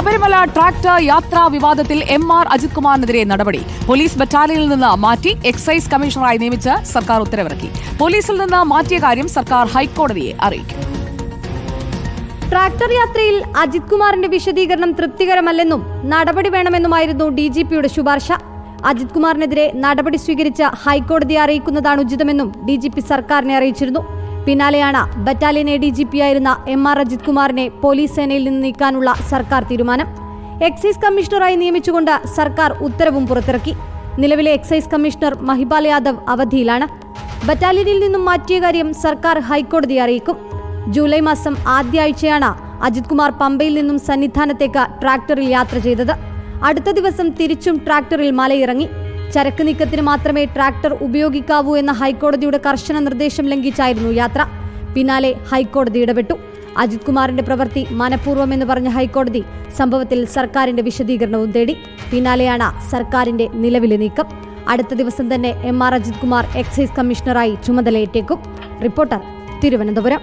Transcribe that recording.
Sabarimala tractor യാത്രാ വിവാദത്തിൽ M R Ajith കുമാറിനെതിരെ നടപടി. പോലീസ് ബറ്റാലിയനിൽ നിന്ന് മാറ്റി എക്സൈസ് കമ്മീഷണറായി നിയമിച്ച് സർക്കാർ ഉത്തരവിറക്കി. പോലീസിൽ നിന്ന് മാറ്റിയ കാര്യം സർക്കാർ ഹൈക്കോടതിയെ അറിയിക്കും. ട്രാക്ടർ യാത്രയിൽ അജിത് കുമാറിന്റെ വിശദീകരണം തൃപ്തികരമല്ലെന്നും നടപടി വേണമെന്നുമായിരുന്നു ഡി ജി പിയുടെ ശുപാർശ. അജിത് കുമാറിനെതിരെ നടപടി സ്വീകരിച്ച ഹൈക്കോടതിയെ അറിയിക്കുന്നതാണ് ഉചിതമെന്നും ഡി സർക്കാരിനെ അറിയിച്ചിരുന്നു. പിന്നാലെയാണ് battalion A D G P ആയിരുന്ന എം ആർ അജിത് കുമാറിനെ പോലീസ് സേനയിൽ നിന്ന് നീക്കാനുള്ള സർക്കാർ തീരുമാനം. എക്സൈസ് കമ്മീഷണറായി നിയമിച്ചുകൊണ്ട് സർക്കാർ ഉത്തരവും പുറത്തിറക്കി. നിലവിലെ എക്സൈസ് കമ്മീഷണർ മഹിപാൽ യാദവ് അവധിയിലാണ്. ബറ്റാലിയനിൽ നിന്നും മാറ്റിയ കാര്യം സർക്കാർ ഹൈക്കോടതിയെ അറിയിക്കും. ജൂലൈ മാസം ആദ്യ ആഴ്ചയാണ് അജിത് കുമാർ പമ്പയിൽ നിന്നും സന്നിധാനത്തേക്ക് ട്രാക്ടറിൽ യാത്ര ചെയ്തത്. അടുത്ത ദിവസം തിരിച്ചും ട്രാക്ടറിൽ മലയിറങ്ങി. ചരക്ക് നീക്കത്തിന് മാത്രമേ ട്രാക്ടർ ഉപയോഗിക്കാവൂ എന്ന ഹൈക്കോടതിയുടെ കർശന നിർദ്ദേശം ലംഘിച്ചായിരുന്നു യാത്ര. പിന്നാലെ ഹൈക്കോടതി ഇടപെട്ടു. അജിത് കുമാറിന്റെ പ്രവൃത്തി മനഃപൂർവമെന്ന് പറഞ്ഞ ഹൈക്കോടതി സംഭവത്തിൽ സർക്കാരിന്റെ വിശദീകരണവും തേടി. പിന്നാലെയാണ് സർക്കാരിന്റെ നിലവിലെ നീക്കം. അടുത്ത ദിവസം തന്നെ M R Ajith Kumar excise കമ്മീഷണറായി ചുമതലയേറ്റേക്കും. റിപ്പോർട്ടർ തിരുവനന്തപുരം.